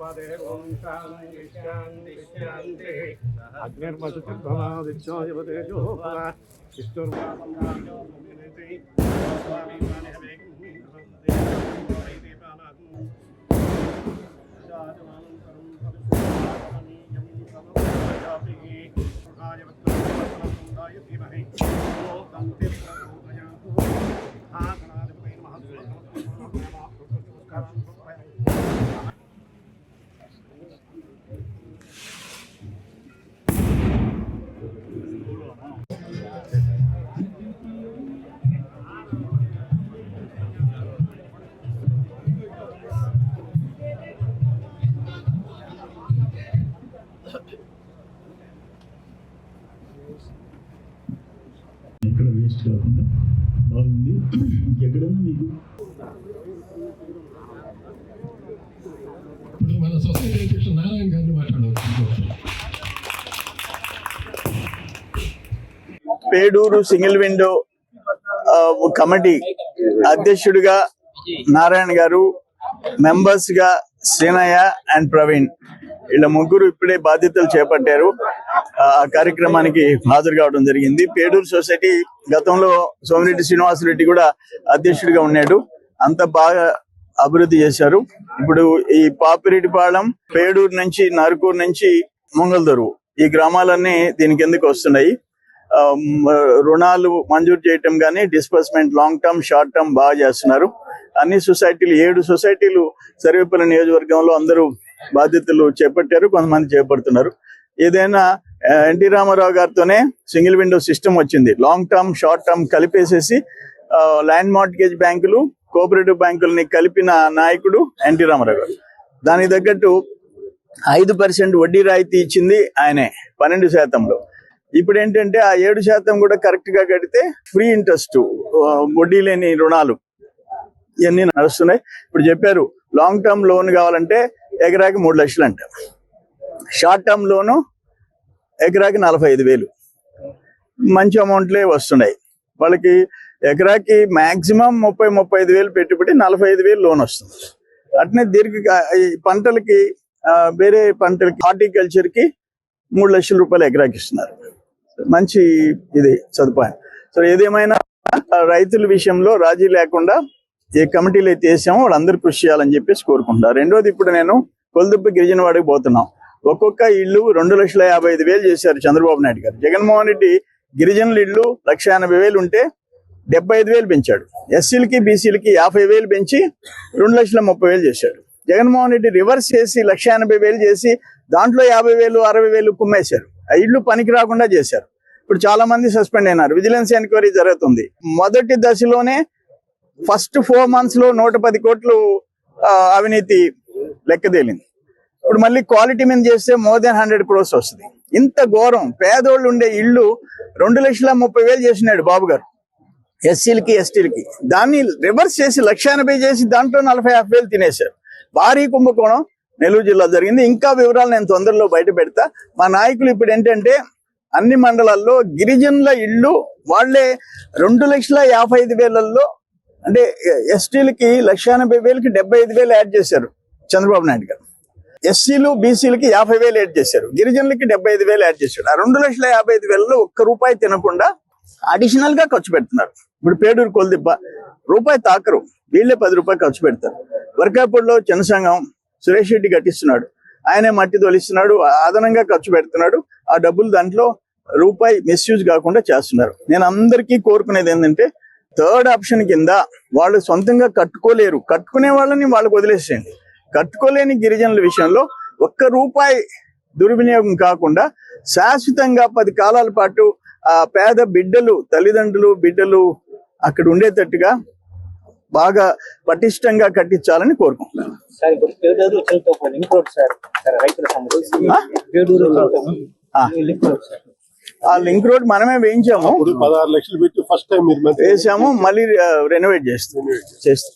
పదే ఓం శాంతి శాంతి శాంతి అగ్నిర్మసుచిర్భవాదిత్యోయవతేజో భవ ఎక్కడ బాగుంది. మీకు? ఇప్పుడు మన సొసైటీ అధ్యక్షుడు నారాయణ గారిని మాట్లాడవచ్చు. పేడూరు సింగిల్ విండో కమిటీ అధ్యక్షుడిగా నారాయణ గారు మెంబర్స్గా శ్రీనయ్య అండ్ ప్రవీణ్. వీళ్ళ ముగ్గురు ఇప్పుడే బాధ్యతలు చేపట్టారు. ఆ కార్యక్రమానికి హాజరు కావడం జరిగింది. పేడూరు సొసైటీ గతంలో సోమిరెడ్డి శ్రీనివాసరెడ్డి కూడా అధ్యక్షుడిగా ఉన్నాడు. అంత బాగా అభివృద్ధి చేశారు. ఇప్పుడు ఈ పాపిరెడ్డిపాళెం పేడూరు నుంచి నరుకూరు నుంచి మొంగల్దొరువు ఈ గ్రామాలన్నీ దీని కిందకి వస్తున్నాయి. ఆ, రుణాలు మంజూరు చేయటం కానీ disbursement long term short term బాగా చేస్తున్నారు. అన్ని సొసైటీలు ఏడు సొసైటీలు సర్వేపల్లి నియోజకవర్గంలో అందరూ బాధ్యతలు చేపట్టారు కొంతమంది చేపడుతున్నారు. ఏదైనా ఎన్టీ రామారావు గారితోనే సింగిల్ విండో సిస్టమ్ వచ్చింది. లాంగ్ టర్మ్ షార్ట్ టర్మ్ కలిపేసేసి ల్యాండ్ మార్టిగేజ్ బ్యాంకులు కోఆపరేటివ్ బ్యాంకులని కలిపిన నాయకుడు ఎన్టీ రామారావు గారు. దానికి తగ్గట్టు ఐదు పర్సెంట్ వడ్డీ రాయితీ ఇచ్చింది ఆయనే పన్నెండు శాతంలో. ఇప్పుడు ఏంటంటే ఆ ఏడు శాతం కూడా కరెక్ట్గా కడితే ఫ్రీ ఇంట్రెస్ట్ వడ్డీ లేని రుణాలు. ఇవన్నీ నడుస్తున్నాయి. ఇప్పుడు చెప్పారు లాంగ్ టర్మ్ లోన్ కావాలంటే ఎకరాకి మూడు లక్షలు అంట. షార్ట్ టర్మ్ లోను ఎకరాకి నలభై ఐదు వేలు. మంచి అమౌంట్లే వస్తున్నాయి. వాళ్ళకి ఎకరాకి మాక్సిమం ముప్పై ముప్పై ఐదు వేలు పెట్టుబడి నలభై ఐదు వేలు లోన్ వస్తుంది. అట్నే దీర్ఘ ఈ పంటలకి వేరే పంటలకి హార్టికల్చర్కి మూడు లక్షల రూపాయలు ఎకరాకి ఇస్తున్నారు. మంచి ఇది సదుపాయం సో ఏదేమైనా రైతుల విషయంలో రాజీ లేకుండా ఏ కమిటీలు అయితే వేసామో వాళ్ళందరూ కృషి చేయాలని చెప్పేసి కోరుకుంటున్నారు. రెండోది ఇప్పుడు నేను కొలదుప్ప గిరిజన వాడికి పోతున్నాం. ఒక్కొక్క ఇల్లు రెండు లక్షల యాభై ఐదు వేలు చేశారు చంద్రబాబు నాయుడు గారు. జగన్మోహన్ రెడ్డి గిరిజనుల ఇల్లు లక్ష ఎనభై వేలు ఉంటే డెబ్బై ఐదు వేలు పెంచాడు. ఎస్సీలకి బీసీలకి యాభై వేలు పెంచి రెండు లక్షల ముప్పై వేలు చేశాడు. జగన్మోహన్ రెడ్డి రివర్స్ చేసి లక్ష ఎనభై వేలు చేసి దాంట్లో యాభై వేలు అరవై వేలు కుమ్మేశారు. ఆ ఇల్లు పనికి రాకుండా చేశారు. ఇప్పుడు చాలా మంది సస్పెండ్ అయినారు. విజిలెన్స్ ఎంక్వైరీ జరుగుతుంది. మొదటి దశలోనే ఫస్ట్ ఫోర్ మంత్స్లో నూట పది కోట్లు అవినీతి లెక్కదేలింది ఇప్పుడు మళ్ళీ క్వాలిటీ మీద చేస్తే మోర్ దెన్ హండ్రెడ్ క్రోర్స్ వస్తుంది. ఇంత ఘోరం. పేదోళ్ళు ఉండే ఇల్లు రెండు లక్షల ముప్పై వేలు చేసినాడు బాబు గారు. ఎస్సీలకి ఎస్టీలకి. దాన్ని రివర్స్ చేసి లక్ష ఎనభై చేసి దాంట్లో నలభై యాభై వేలు తినేశారు. భారీ కుంభకోణం నెల్లూరు జిల్లా జరిగింది. ఇంకా వివరాలు నేను తొందరలో బయట పెడతా. మా నాయకులు ఇప్పుడు ఏంటంటే అన్ని మండలాల్లో గిరిజనుల ఇళ్ళు వాళ్ళే రెండు లక్షల యాభై ఐదు వేలల్లో అంటే ఎస్టీలకి లక్ష ఎనభై వేలకి డెబ్బై ఐదు వేలు యాడ్ చేశారు చంద్రబాబు నాయుడు గారు. ఎస్సీలు బీసీలకి యాభై వేలు యాడ్ చేశారు. గిరిజనులకి డెబ్బై ఐదు వేలు యాడ్ చేశారు. ఆ రెండు లక్షల యాభై ఐదు వేలలో ఒక్క రూపాయి తినకుండా అడిషనల్గా ఖర్చు పెడుతున్నారు. ఇప్పుడు పేడూరు కొలదిబ్బ రూపాయి తాకరు. వీళ్ళే పది రూపాయలు ఖర్చు పెడతారు. వర్కాపూడిలో జనసంఘం సురేష్ రెడ్డి కట్టిస్తున్నాడు. ఆయనే మట్టి తొలిస్తున్నాడు. అదనంగా ఖర్చు పెడుతున్నాడు. ఆ డబ్బులు దాంట్లో రూపాయి మిస్యూజ్ కాకుండా చేస్తున్నారు. నేను అందరికీ కోరుకునేది ఏంటంటే థర్డ్ ఆప్షన్ కింద వాళ్ళు సొంతంగా కట్టుకోలేరు. కట్టుకునే వాళ్ళని వాళ్ళకి వదిలేసేయండి. కట్టుకోలేని గిరిజనుల విషయంలో ఒక్క రూపాయి దుర్వినియోగం కాకుండా శాశ్వతంగా పది కాలాల పాటు ఆ పేద బిడ్డలు తల్లిదండ్రులు బిడ్డలు అక్కడ ఉండేటట్టుగా బాగా పటిష్టంగా కట్టించాలని కోరుకుంటున్నాను. సార్ ఆ. లింక్ రోడ్ మనమే వేయించాము. పదహారు లక్షలు పెట్టి ఫస్ట్ టైం వేసాము మళ్ళీ రెనోవేట్ చేస్తాం. చేస్తాం.